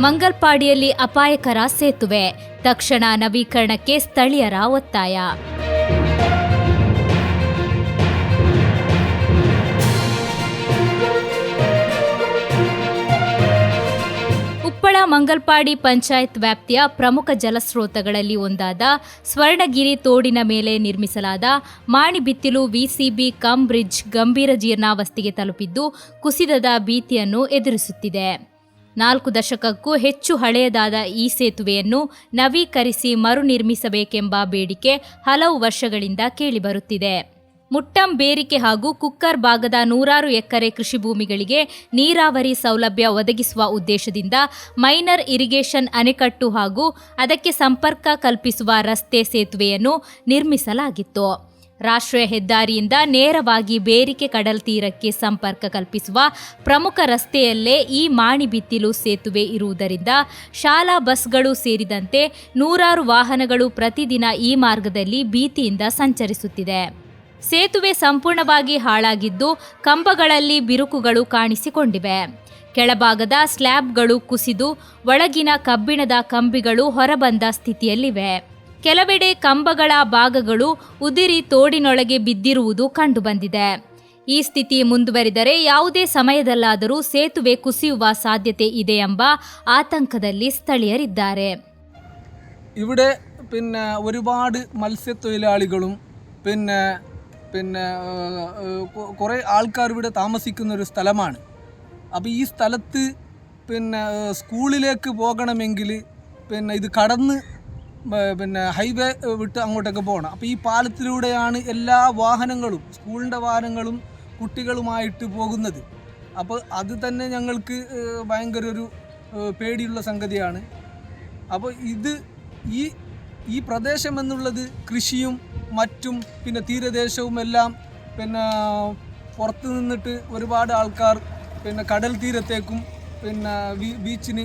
ಮಂಗಲ್ಪಾಡಿಯಲ್ಲಿ ಅಪಾಯಕರ ಸೇತುವೆ. ತಕ್ಷಣ ನವೀಕರಣಕ್ಕೆ ಸ್ಥಳೀಯರ ಒತ್ತಾಯ. ಉಪ್ಪಳ ಮಂಗಲ್ಪಾಡಿ ಪಂಚಾಯತ್ ವ್ಯಾಪ್ತಿಯ ಪ್ರಮುಖ ಜಲಸ್ರೋತಗಳಲ್ಲಿ ಒಂದಾದ ಸ್ವರ್ಣಗಿರಿ ತೋಡಿನ ಮೇಲೆ ನಿರ್ಮಿಸಲಾದ ಮಾಣಿಬಿತ್ತಿಲು ವಿಸಿಬಿ ಕಮ್ ಬ್ರಿಡ್ಜ್ ಗಂಭೀರ ಜೀರ್ಣಾವಸ್ಥೆಗೆ ತಲುಪಿದ್ದು ಕುಸಿದದ ಭೀತಿಯನ್ನು ಎದುರಿಸುತ್ತಿದೆ. ನಾಲ್ಕು ದಶಕಕ್ಕೂ ಹೆಚ್ಚು ಹಳೆಯದಾದ ಈ ಸೇತುವೆಯನ್ನು ನವೀಕರಿಸಿ ಮರುನಿರ್ಮಿಸಬೇಕೆಂಬ ಬೇಡಿಕೆ ಹಲವು ವರ್ಷಗಳಿಂದ ಕೇಳಿಬರುತ್ತಿದೆ. ಮುಟ್ಟಂ ಬೇರಿಕೆ ಹಾಗೂ ಕುಕ್ಕರ್ ಭಾಗದ ನೂರಾರು ಎಕರೆ ಕೃಷಿ ಭೂಮಿಗಳಿಗೆ ನೀರಾವರಿ ಸೌಲಭ್ಯ ಒದಗಿಸುವ ಉದ್ದೇಶದಿಂದ ಮೈನರ್ ಇರಿಗೇಷನ್ ಅಣೆಕಟ್ಟು ಹಾಗೂ ಅದಕ್ಕೆ ಸಂಪರ್ಕ ಕಲ್ಪಿಸುವ ರಸ್ತೆ ಸೇತುವೆಯನ್ನು ನಿರ್ಮಿಸಲಾಗಿತ್ತು. ರಾಷ್ಟ್ರೀಯ ಹೆದ್ದಾರಿಯಿಂದ ನೇರವಾಗಿ ಬೇರಿಕೆ ಕಡಲ್ ತೀರಕ್ಕೆ ಸಂಪರ್ಕ ಕಲ್ಪಿಸುವ ಪ್ರಮುಖ ರಸ್ತೆಯಲ್ಲೇ ಈ ಮಾಣಿಬಿತ್ತಿಲು ಸೇತುವೆ ಇರುವುದರಿಂದ ಶಾಲಾ ಬಸ್ಗಳು ಸೇರಿದಂತೆ ನೂರಾರು ವಾಹನಗಳು ಪ್ರತಿದಿನ ಈ ಮಾರ್ಗದಲ್ಲಿ ಭೀತಿಯಿಂದ ಸಂಚರಿಸುತ್ತಿದೆ. ಸೇತುವೆ ಸಂಪೂರ್ಣವಾಗಿ ಹಾಳಾಗಿದ್ದು ಕಂಬಗಳಲ್ಲಿ ಬಿರುಕುಗಳು ಕಾಣಿಸಿಕೊಂಡಿವೆ. ಕೆಳಭಾಗದ ಸ್ಲ್ಯಾಬ್ಗಳು ಕುಸಿದು ಒಳಗಿನ ಕಬ್ಬಿಣದ ಕಂಬಿಗಳು ಹೊರಬಂದ ಸ್ಥಿತಿಯಲ್ಲಿವೆ. ಕೆಲವೆಡೆ ಕಂಬಗಳ ಭಾಗಗಳು ಉದಿರಿ ತೋಡಿನೊಳಗೆ ಬಿದ್ದಿರುವುದು ಕಂಡುಬಂದಿದೆ ಈ ಸ್ಥಿತಿ ಮುಂದುವರಿದರೆ ಯಾವುದೇ ಸಮಯದಲ್ಲಾದರೂ ಸೇತುವೆ ಕುಸಿಯುವ ಸಾಧ್ಯತೆ ಇದೆ ಎಂಬ ಆತಂಕದಲ್ಲಿ ಸ್ಥಳೀಯರಿದ್ದಾರೆ ഇവിടെ പിന്നെ ഒരുപാട് മത്സ്യത്തൊഴിലാളികളും പിന്നെ പിന്നെ കുറേ ആൾക്കാർ ഇവിടെ താമസിക്കുന്ന ഒരു സ്ഥലമാണ് അപ്പോൾ ഈ സ്ഥലത്ത് പിന്നെ ഏഹ്, സ്കൂളിലേക്ക് പോകണമെങ്കിൽ പിന്നെ ഇത് കടന്ന് ഏഹ്, പിന്നെ ഹൈവേ വിട്ട് അങ്ങോട്ടൊക്കെ പോകണം. അപ്പോൾ ഈ പാലത്തിലൂടെയാണ് എല്ലാ വാഹനങ്ങളും സ്കൂളിന്റെ വാഹനങ്ങളും കുട്ടികളുമായിട്ട് പോകുന്നത്. അപ്പോൾ അത് തന്നെ ഞങ്ങൾക്ക് ഭയങ്കര ഒരു പേടിയുള്ള സംഗതിയാണ്. അപ്പോൾ ഇത് ഈ ഈ പ്രദേശം എന്നുള്ളത് കൃഷിയും മറ്റും പിന്നെ തീരദേശവും എല്ലാം പിന്നെ പുറത്ത് നിന്നിട്ട് ഒരുപാട് ആൾക്കാർ പിന്നെ കടൽ തീരത്തേക്കും പിന്നെ ബീച്ചിന്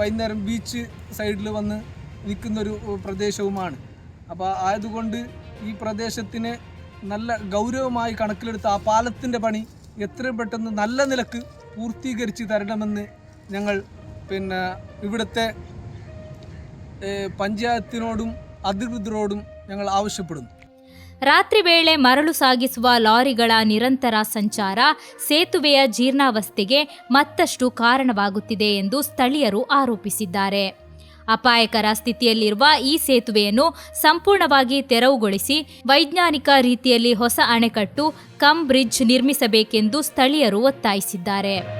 വൈകുന്നേരം ബീച്ച് സൈഡിൽ വന്ന് നിൽക്കുന്നൊരു പ്രദേശവുമാണ് അപ്പോൾ ആയതുകൊണ്ട് ഈ പ്രദേശത്തിനെ നല്ല ഗൗരവമായി കണക്കിലെടുത്ത് ആ പാലത്തിൻ്റെ പണി എത്രയും പെട്ടെന്ന് നല്ല നിലക്ക് പൂർത്തീകരിച്ച് തരണമെന്ന് ഞങ്ങൾ പിന്നെ ഇവിടുത്തെ ഏഹ് പഞ്ചായത്തിനോടും അധികൃതരോടും ഞങ്ങൾ ആവശ്യപ്പെടുന്നു ರಾತ್ರಿ ವೇಳೆ ಮರಳು ಸಾಗಿಸುವ ಲಾರಿಗಳ ನಿರಂತರ ಸಂಚಾರ ಸೇತುವೆಯ ಜೀರ್ಣಾವಸ್ಥೆಗೆ ಮತ್ತಷ್ಟು ಕಾರಣವಾಗುತ್ತಿದೆ ಎಂದು ಸ್ಥಳೀಯರು ಆರೋಪಿಸಿದ್ದಾರೆ ಅಪಾಯಕರ ಸ್ಥಿತಿಯಲ್ಲಿರುವ ಈ ಸೇತುವೆಯನ್ನು ಸಂಪೂರ್ಣವಾಗಿ ತೆರವುಗೊಳಿಸಿ ವೈಜ್ಞಾನಿಕ ರೀತಿಯಲ್ಲಿ ಹೊಸ ಅಣೆಕಟ್ಟು, ಕಮ್ ಬ್ರಿಡ್ಜ್ ನಿರ್ಮಿಸಬೇಕೆಂದು ಸ್ಥಳೀಯರು ಒತ್ತಾಯಿಸಿದ್ದಾರೆ.